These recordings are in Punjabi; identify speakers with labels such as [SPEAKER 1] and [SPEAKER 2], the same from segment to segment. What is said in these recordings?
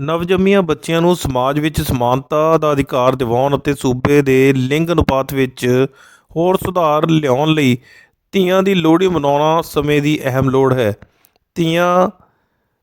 [SPEAKER 1] ਨਵਜੰਮੀਆਂ ਬੱਚਿਆਂ ਨੂੰ ਸਮਾਜ ਵਿੱਚ ਸਮਾਨਤਾ ਦਾ ਅਧਿਕਾਰ ਦਿਵਾਉਣ ਅਤੇ ਸੂਬੇ ਦੇ ਲਿੰਗ ਅਨੁਪਾਤ ਵਿੱਚ ਹੋਰ ਸੁਧਾਰ ਲਿਆਉਣ ਲਈ ਧੀਆਂ ਦੀ ਲੋਹੜੀ ਮਨਾਉਣਾ ਸਮੇਂ ਦੀ ਅਹਿਮ ਲੋੜ ਹੈ। ਧੀਆਂ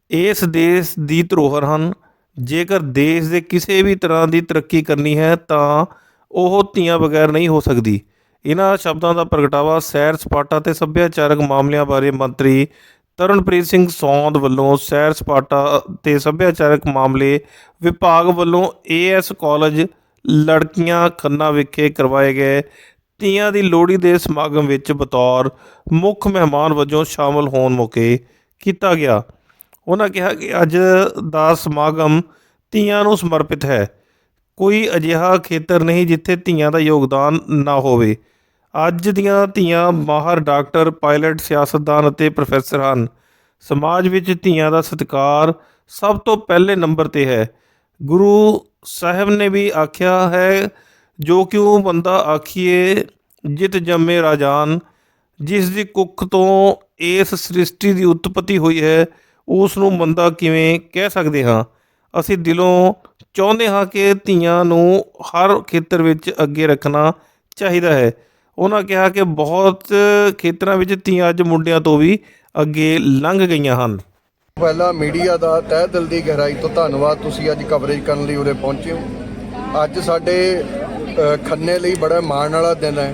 [SPEAKER 1] ਇਸ ਦੇਸ਼ ਦੀ ਧਰੋਹਰ ਹਨ। ਜੇਕਰ ਦੇਸ਼ ਦੇ ਕਿਸੇ ਵੀ ਤਰ੍ਹਾਂ ਦੀ ਤਰੱਕੀ ਕਰਨੀ ਹੈ, ਤਾਂ ਉਹ ਧੀਆਂ ਬਗੈਰ ਨਹੀਂ ਹੋ ਸਕਦੀ। ਇਹਨਾਂ ਸ਼ਬਦਾਂ ਦਾ ਪ੍ਰਗਟਾਵਾ ਸੈਰ ਸਪਾਟਾ ਤੇ ਸੱਭਿਆਚਾਰਕ ਮਾਮਲਿਆਂ ਬਾਰੇ ਮੰਤਰੀ ਤਰਨਪ੍ਰੀਤ ਸਿੰਘ ਸੌਂਦ ਵੱਲੋਂ ਸੈਰ ਸਪਾਟਾ ਤੇ ਸੱਭਿਆਚਾਰਕ ਮਾਮਲੇ ਵਿਭਾਗ ਵੱਲੋਂ ਏਐਸ ਕਾਲਜ ਲੜਕੀਆਂ ਖੰਨਾ ਵਿਖੇ ਕਰਵਾਏ ਗਏ। ਤੀਆਂ ਦੀ ਲੋਹੜੀ ਦੇ ਸਮਾਗਮ ਵਿੱਚ ਬਤੌਰ ਮੁੱਖ ਮਹਿਮਾਨ ਵਜੋਂ ਸ਼ਾਮਲ ਹੋਣ ਮੌਕੇ ਕੀਤਾ ਗਿਆ। ਉਹਨਾਂ ਕਿਹਾ ਕਿ ਅੱਜ ਦਾ ਸਮਾਗਮ ਧੀਆਂ ਨੂੰ ਸਮਰਪਿਤ ਹੈ। ਕੋਈ ਅਜਿਹਾ ਖੇਤਰ ਨਹੀਂ ਜਿੱਥੇ ਧੀਆਂ ਦਾ ਯੋਗਦਾਨ ਨਾ ਹੋਵੇ। ਅੱਜ ਦੀਆਂ ਧੀਆਂ ਮਾਹਰ ਡਾਕਟਰ, ਪਾਇਲਟ, ਸਿਆਸਤਦਾਨ ਅਤੇ ਪ੍ਰੋਫੈਸਰ ਹਨ। ਸਮਾਜ ਵਿੱਚ ਧੀਆਂ ਦਾ ਸਤਿਕਾਰ ਸਭ ਤੋਂ ਪਹਿਲੇ ਨੰਬਰ ਤੇ ਹੈ। ਗੁਰੂ ਸਾਹਿਬ ਨੇ ਵੀ ਆਖਿਆ ਹੈ, ਜੋ ਕਿਉ ਬੰਦਾ ਆਖੀਏ, ਜਿਤ ਜੰਮੇ ਰਾਜਾਨ। ਜਿਸ ਦੀ ਕੁੱਖ ਤੋਂ ਇਸ ਸ੍ਰਿਸ਼ਟੀ ਦੀ ਉਤਪਤੀ ਹੋਈ ਹੈ ਉਸ ਨੂੰ ਬੰਦਾ ਕਿਵੇਂ ਕਹਿ ਸਕਦੇ ਹਾਂ? ਅਸੀਂ ਦਿਲੋਂ ਚਾਹੁੰਦੇ ਹਾਂ ਕਿ ਧੀਆਂ ਨੂੰ ਹਰ ਖੇਤਰ ਵਿੱਚ ਅੱਗੇ ਰੱਖਣਾ ਚਾਹੀਦਾ ਹੈ। ਉਹਨਾਂ ਕਿਹਾ ਕਿ ਬਹੁਤ ਖੇਤਰਾਂ ਵਿੱਚ ਧੀਆਂ ਅੱਜ ਮੁੰਡਿਆਂ ਤੋਂ ਵੀ ਅੱਗੇ ਲੰਘ ਗਈਆਂ ਹਨ।
[SPEAKER 2] ਪਹਿਲਾ ਮੀਡੀਆ ਦਾ ਤਹਿ ਦਿਲ ਦੀ ਗਹਿਰਾਈ ਤੋਂ ਧੰਨਵਾਦ ਤੁਸੀਂ ਅੱਜ ਕਵਰੇਜ ਕਰਨ ਲਈ ਉਰੇ ਪਹੁੰਚੇ ਹੋ। ਅੱਜ ਸਾਡੇ ਖੰਨੇ ਲਈ ਬੜਾ ਮਾਣ ਵਾਲਾ ਦਿਨ ਹੈ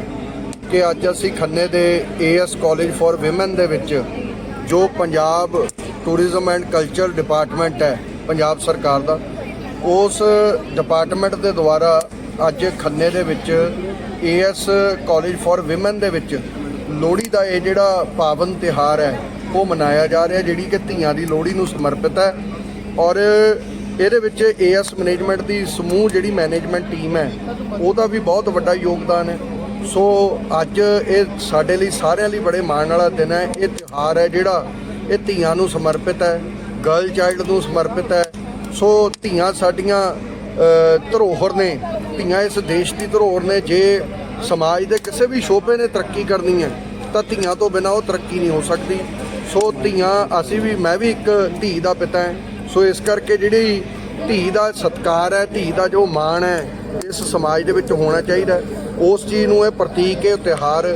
[SPEAKER 2] ਕਿ ਅੱਜ ਅਸੀਂ ਖੰਨੇ ਦੇ ਏਐਸ ਕਾਲਜ ਫਾਰ ਔਮਨ ਦੇ ਵਿੱਚ ਜੋ Punjab tourism and culture department ਹੈ, ਪੰਜਾਬ ਸਰਕਾਰ ਦਾ, ਉਸ ਡਿਪਾਰਟਮੈਂਟ ਦੇ ਦੁਆਰਾ ਅੱਜ ਖੰਨੇ ਦੇ ਵਿੱਚ ਏਐਸ ਕਾਲਜ ਫਾਰ ਔਮਨ ਦੇ ਵਿੱਚ ਲੋਹੜੀ ਦਾ ਇਹ ਜਿਹੜਾ ਪਾਵਨ ਤਿਹਾਰ ਹੈ, ਉਹ ਮਨਾਇਆ ਜਾ ਰਿਹਾ, ਜਿਹੜੀ ਕਿ ਧੀਆਂ ਦੀ ਲੋਹੜੀ ਨੂੰ ਸਮਰਪਿਤ ਹੈ। ਔਰ ਇਹਦੇ ਵਿੱਚ ਏਐਸ ਮੈਨੇਜਮੈਂਟ ਦੀ ਸਮੂਹ ਜਿਹੜੀ ਮੈਨੇਜਮੈਂਟ ਟੀਮ ਹੈ, ਉਹਦਾ ਵੀ ਬਹੁਤ ਵੱਡਾ ਯੋਗਦਾਨ ਹੈ। ਸੋ ਅੱਜ ਇਹ ਸਾਡੇ ਲਈ, ਸਾਰਿਆਂ ਲਈ ਬੜੇ ਮਾਣ ਵਾਲਾ ਦਿਨ ਹੈ। ਇਹ ਤਿਉਹਾਰ ਹੈ ਜਿਹੜਾ ਇਹ ਧੀਆਂ ਨੂੰ ਸਮਰਪਿਤ ਹੈ ਗਰਲ ਚਾਈਲਡ ਨੂੰ ਸਮਰਪਿਤ ਹੈ। ਸੋ ਧੀਆਂ ਸਾਡੀਆਂ ਧਰੋਹਰ ਨੇ, ਧੀਆਂ ਇਸ ਦੇਸ਼ ਦੀ ਧਰੋਹਰ ਨੇ, ਜੇ ਸਮਾਜ ਦੇ ਕਿਸੇ ਵੀ ਸ਼ੋਭੇ ਨੇ ਤਰੱਕੀ ਕਰਨੀ ਹੈ, ਤਾਂ ਧੀਆਂ ਤੋਂ ਬਿਨਾਂ ਉਹ ਤਰੱਕੀ ਨਹੀਂ ਹੋ ਸਕਦੀ। ਸੋ ਧੀਆਂ, ਅਸੀਂ ਵੀ, ਮੈਂ ਵੀ ਇੱਕ ਧੀ ਦਾ ਪਿਤਾ ਹਾਂ। ਸੋ ਇਸ ਕਰਕੇ ਜਿਹੜੀ ਧੀ ਦਾ ਸਤਿਕਾਰ ਹੈ, ਧੀ ਦਾ ਜੋ ਮਾਣ ਹੈ, ਇਸ ਸਮਾਜ ਦੇ ਵਿੱਚ ਹੋਣਾ ਚਾਹੀਦਾ ਉਸ ਚੀਜ਼ ਨੂੰ ਇਹ ਪ੍ਰਤੀਕ ਹੈ ਤਿਉਹਾਰ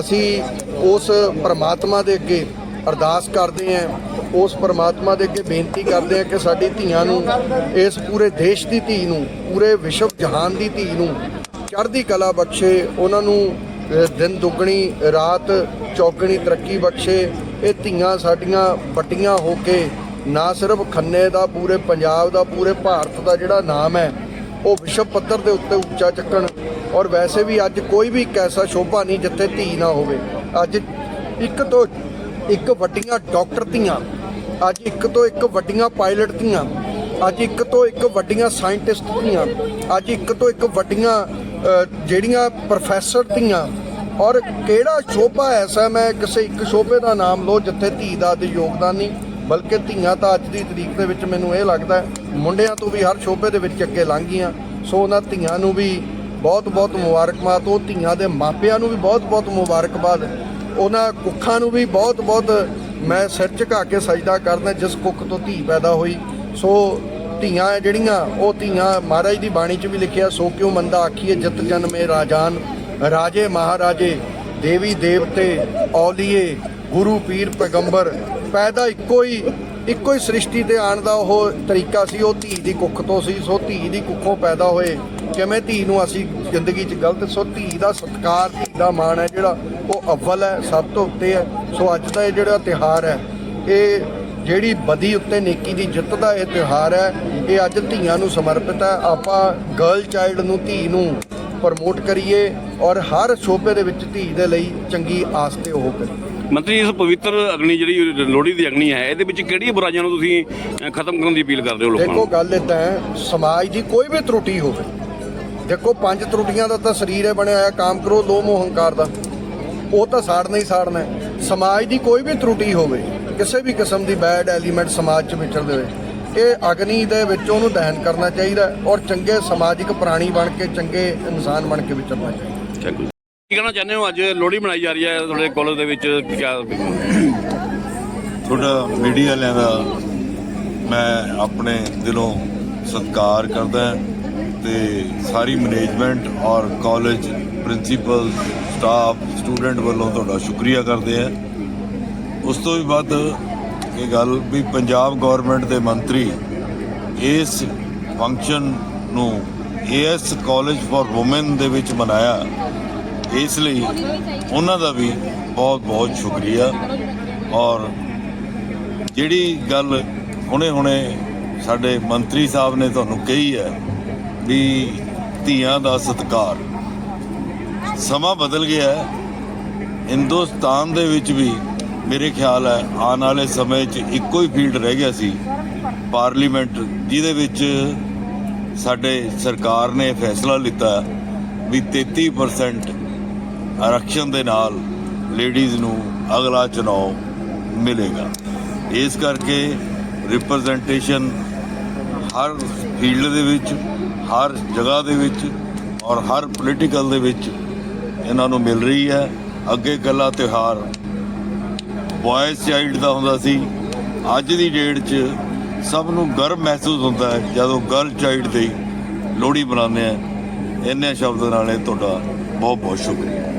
[SPEAKER 2] ਅਸੀਂ ਉਸ ਪਰਮਾਤਮਾ ਦੇ ਅੱਗੇ ਅਰਦਾਸ ਕਰਦੇ ਹਾਂ, ਉਸ ਪਰਮਾਤਮਾ ਦੇ ਅੱਗੇ ਬੇਨਤੀ ਕਰਦੇ ਹਾਂ ਕਿ ਸਾਡੀ ਧੀਆਂ ਨੂੰ, ਇਸ ਪੂਰੇ ਦੇਸ਼ ਦੀ ਧੀ ਨੂੰ, ਪੂਰੇ ਵਿਸ਼ਵ ਜਹਾਨ ਦੀ ਧੀ ਨੂੰ ਚੜ੍ਹਦੀ ਕਲਾ ਬਖਸ਼ੇ, ਉਹਨਾਂ ਨੂੰ ਦਿਨ ਦੁੱਗਣੀ, ਰਾਤ ਚੌਗਣੀ ਤਰੱਕੀ ਬਖਸ਼ੇ, ਇਹ ਧੀਆਂ ਸਾਡੀਆਂ ਵੱਡੀਆਂ ਹੋ ਕੇ ਨਾ ਸਿਰਫ ਖੰਨੇ ਦਾ, ਪੂਰੇ ਪੰਜਾਬ ਦਾ, ਪੂਰੇ ਭਾਰਤ ਦਾ ਜਿਹੜਾ ਨਾਮ ਹੈ, ਉਹ ਵਿਸ਼ਵ ਪੱਧਰ ਦੇ ਉੱਤੇ ਉੱਚਾ ਚੱਕਣ ਔਰ ਵੈਸੇ ਵੀ ਅੱਜ ਕੋਈ ਵੀ ਇੱਕ ਐਸਾ ਸ਼ੋਭਾ ਨਹੀਂ ਜਿੱਥੇ ਧੀ ਨਾ ਹੋਵੇ। ਅੱਜ ਇੱਕ ਤੋਂ ਇੱਕ ਵੱਡੀਆਂ ਡਾਕਟਰ ਧੀਆਂ, ਅੱਜ ਇੱਕ ਤੋਂ ਇੱਕ ਵੱਡੀਆਂ ਪਾਇਲਟ ਧੀਆਂ, ਅੱਜ ਇੱਕ ਤੋਂ ਇੱਕ ਵੱਡੀਆਂ ਸਾਇੰਟਿਸਟ ਧੀਆਂ, ਅੱਜ ਇੱਕ ਤੋਂ ਇੱਕ ਵੱਡੀਆਂ ਜਿਹੜੀਆਂ ਪ੍ਰੋਫੈਸਰ ਧੀਆਂ। ਔਰ ਕਿਹੜਾ ਸ਼ੋਭਾ ਐਸਾ? ਮੈਂ ਕਿਸੇ ਇੱਕ ਸ਼ੋਭੇ ਦਾ ਨਾਮ ਲਓ, ਜਿੱਥੇ ਧੀ ਦਾ ਅੱਜ ਯੋਗਦਾਨ ਨਹੀਂ, ਬਲਕਿ ਧੀਆਂ ਤਾਂ ਅੱਜ ਦੀ ਤਰੀਕ ਦੇ ਵਿੱਚ ਮੈਨੂੰ ਇਹ ਲੱਗਦਾ ਮੁੰਡਿਆਂ ਤੋਂ ਵੀ ਹਰ ਸ਼ੋਭੇ ਦੇ ਵਿੱਚ ਅੱਗੇ ਲੰਘ ਗਈਆਂ। ਸੋ ਉਹਨਾਂ ਧੀਆਂ ਨੂੰ ਵੀ ਬਹੁਤ ਬਹੁਤ ਮੁਬਾਰਕਬਾਦ, ਉਹ ਧੀਆਂ ਦੇ ਮਾਪਿਆਂ ਨੂੰ ਵੀ ਬਹੁਤ ਬਹੁਤ ਮੁਬਾਰਕਬਾਦ। ਉਹਨਾਂ ਕੁੱਖਾਂ ਨੂੰ ਵੀ ਬਹੁਤ ਬਹੁਤ ਮੈਂ ਸਿਰ ਝੁਕਾ ਕੇ ਸਜਦਾ ਕਰਦਾ ਜਿਸ ਕੁੱਖ ਤੋਂ ਧੀ ਪੈਦਾ ਹੋਈ। ਸੋ ਧੀਆਂ ਹੈ ਜਿਹੜੀਆਂ, ਉਹ ਧੀਆਂ ਮਹਾਰਾਜ ਦੀ ਬਾਣੀ 'ਚ ਵੀ ਲਿਖਿਆ, ਸੋ ਕਿਉ ਮੰਦਾ ਆਖੀਏ ਜਿਤ ਜਨਮੇ ਰਾਜਾਨ, ਰਾਜੇ ਮਹਾਰਾਜੇ, ਦੇਵੀ ਦੇਵਤੇ ਔਲੀਏ, ਗੁਰੂ ਪੀਰ ਪੈਗੰਬਰ। ਪੈਦਾ ਇੱਕੋ ਹੀ ਇੱਕੋ ਹੀ ਸ੍ਰਿਸ਼ਟੀ ਤੇ ਆਉਣ ਦਾ ਉਹ ਤਰੀਕਾ ਸੀ, ਉਹ ਧੀ ਦੀ ਕੁੱਖ ਤੋਂ ਸੀ। ਸੋ ਧੀ ਦੀ ਕੁੱਖੋਂ ਪੈਦਾ ਹੋਏ, ਕਿਵੇਂ ਧੀ ਨੂੰ ਅਸੀਂ ਜ਼ਿੰਦਗੀ 'ਚ ਗਲਤ, ਸੋ ਧੀ ਦਾ ਸਤਿਕਾਰ, ਧੀ ਦਾ ਮਾਣ ਹੈ ਜਿਹੜਾ ਉਹ ਅਵਲ ਹੈ ਸਭ ਤੋਂ ਉੱਤੇ ਹੈ। ਸੋ ਅੱਜ ਦਾ ਇਹ ਜਿਹੜਾ ਤਿਹਾਰ ਹੈ ਇਹ ਜਿਹੜੀ ਬਦੀ ਉੱਤੇ ਨੇਕੀ ਦੀ ਜਿੱਤ ਦਾ ਇਹ ਤਿਉਹਾਰ ਹੈ ਇਹ ਅੱਜ ਧੀਆਂ ਨੂੰ ਸਮਰਪਿਤ ਹੈ। ਆਪਾਂ ਗਰਲ ਚਾਈਲਡ ਨੂੰ ਧੀ ਨੂੰ ਪ੍ਰਮੋਟ ਕਰੀਏ ਔਰ ਹਰ ਸ਼ੋਬੇ ਦੇ ਵਿੱਚ ਧੀ ਦੇ ਲਈ ਚੰਗੀ ਆਸ ਤੇ ਉਹ ਕਰੀਏ।
[SPEAKER 3] ਮੰਤਰੀ ਇਸ ਪਵਿੱਤਰ ਅਗਨੀ ਜਿਹੜੀ ਲੋਹੜੀ ਦੀ ਅਗਨੀ ਹੈ ਇਹਦੇ ਵਿੱਚ ਕਿਹੜੀਆਂ ਬੁਰਾਈਆਂ ਨੂੰ ਤੁਸੀਂ ਖਤਮ ਕਰਨ ਦੀ ਅਪੀਲ ਕਰਦੇ ਹੋ ਲੋਕਾਂ
[SPEAKER 2] ਦੇਖੋ
[SPEAKER 3] ਨੂੰ?
[SPEAKER 2] ਗੱਲ ਇਦਾਂ ਹੈ ਸਮਾਜ ਦੀ ਕੋਈ ਵੀ ਤਰੁੱਟੀ ਹੋਵੇ ਦੇਖੋ ਪੰਜ ਤਰੁੱਟੀਆਂ ਦਾ ਤਾਂ ਸਰੀਰ ਹੈ ਬਣਿਆ ਹੋਇਆ ਕਾਮ ਕਰੋ ਲੋਭ ਮੋਹ ਹੰਕਾਰ ਦਾ। ਉਹ ਤਾਂ ਸਾੜਨਾ ਹੀ ਸਾੜਨਾ ਹੈ। ਸਮਾਜ ਦੀ ਕੋਈ ਵੀ ਤਰੁੱਟੀ ਹੋਵੇ ਕਿਸੇ ਵੀ ਕਿਸਮ ਦੀ ਬੈਡ ਐਲੀਮੈਂਟ ਸਮਾਜ 'ਚ ਵਿਚਰਦੇ ਹੋਏ ਇਹ ਅਗਨੀ ਦੇ ਵਿੱਚ ਉਹਨੂੰ ਦਹਨ ਕਰਨਾ ਚਾਹੀਦਾ ਔਰ ਚੰਗੇ ਸਮਾਜਿਕ ਪ੍ਰਾਣੀ ਬਣ ਕੇ ਚੰਗੇ ਇਨਸਾਨ ਬਣ ਕੇ ਵਿਚਰਨਾ ਚਾਹੀਦਾ
[SPEAKER 3] ਕੀ ਕਹਿਣਾ ਚਾਹੁੰਦੇ ਹੋ? ਅੱਜ ਲੋਹੜੀ ਮਨਾਈ ਜਾ ਰਹੀ ਹੈ ਤੁਹਾਡੇ ਕਾਲਜ ਦੇ ਵਿੱਚ ਕਿਆ
[SPEAKER 4] ਤੁਹਾਡਾ ਮੀਡੀਆ ਵਾਲਿਆਂ ਦਾ ਮੈਂ ਆਪਣੇ ਦਿਲੋਂ ਸਤਿਕਾਰ ਕਰਦਾ ਤੇ ਸਾਰੀ ਮੈਨੇਜਮੈਂਟ ਔਰ ਕਾਲਜ ਪ੍ਰਿੰਸੀਪਲ ਸਟਾਫ ਸਟੂਡੈਂਟ ਵੱਲੋਂ ਤੁਹਾਡਾ ਸ਼ੁਕਰੀਆ ਕਰਦੇ ਹਾਂ ਉਸ ਤੋਂ ਵੀ ਵੱਧ ਇਹ ਗੱਲ ਵੀ ਪੰਜਾਬ ਗਵਰਨਮੈਂਟ ਦੇ ਮੰਤਰੀ ਇਸ ਫੰਕਸ਼ਨ ਨੂੰ ਏਐਸ ਕਾਲਜ ਫਾਰ ਔਮਨ ਦੇ ਵਿੱਚ ਮਨਾਇਆ। ਇਸ ਲਈ ਉਹਨਾਂ ਦਾ ਵੀ ਬਹੁਤ ਬਹੁਤ ਸ਼ੁਕਰੀਆ। ਔਰ ਜਿਹੜੀ ਗੱਲ ਹੁਣੇ-ਹੁਣੇ ਸਾਡੇ ਮੰਤਰੀ ਸਾਹਿਬ ਨੇ ਤੁਹਾਨੂੰ ਕਹੀ ਹੈ ਵੀ ਧੀਆਂ ਦਾ ਸਤਿਕਾਰ। ਸਮਾਂ ਬਦਲ ਗਿਆ ਹੈ। ਹਿੰਦੁਸਤਾਨ ਦੇ ਵਿੱਚ ਵੀ ਮੇਰੇ ਖਿਆਲ ਹੈ ਆਉਣ ਵਾਲੇ ਸਮੇਂ 'ਚ ਇੱਕੋ ਹੀ ਫੀਲਡ ਰਹਿ ਗਿਆ ਸੀ। ਪਾਰਲੀਮੈਂਟ ਜਿਹਦੇ ਵਿੱਚ ਸਾਡੇ ਸਰਕਾਰ ਨੇ ਫੈਸਲਾ ਲਿੱਤਾ ਵੀ 33% ਆਰਕਸ਼ਣ ਦੇ ਨਾਲ ਲੇਡੀਜ਼ ਨੂੰ ਅਗਲਾ ਚੁਣਾਵ ਮਿਲੇਗਾ। ਇਸ ਕਰਕੇ ਰਿਪਰੈਜ਼ੈਂਟੇਸ਼ਨ ਹਰ ਫੀਲਡ ਦੇ ਵਿੱਚ, ਹਰ ਜਗ੍ਹਾ ਦੇ ਵਿੱਚ ਔਰ ਹਰ ਪੋਲੀਟੀਕਲ ਦੇ ਵਿੱਚ ਇਹਨਾਂ ਨੂੰ ਮਿਲ ਰਹੀ ਹੈ। ਅੱਗੇ ਕੱਲਾ ਤਿਉਹਾਰ ਬॉयਜ਼ ਚਾਈਲਡ ਦਾ ਹੁੰਦਾ ਸੀ। ਅੱਜ ਦੀ ਡੇਟ 'ਚ ਸਭ ਨੂੰ ਗਰਵ ਮਹਿਸੂਸ ਹੁੰਦਾ ਹੈ ਜਦੋਂ ਗਰਲ ਚਾਈਲਡ ਦੀ ਲੋਹੜੀ ਮਨਾਉਂਦੇ ਆ ਇੰਨੇ ਸ਼ਬਦਾਂ ਨਾਲ ਇਹ ਤੁਹਾਡਾ ਬਹੁਤ ਬਹੁਤ ਸ਼ੁਕਰੀਆ।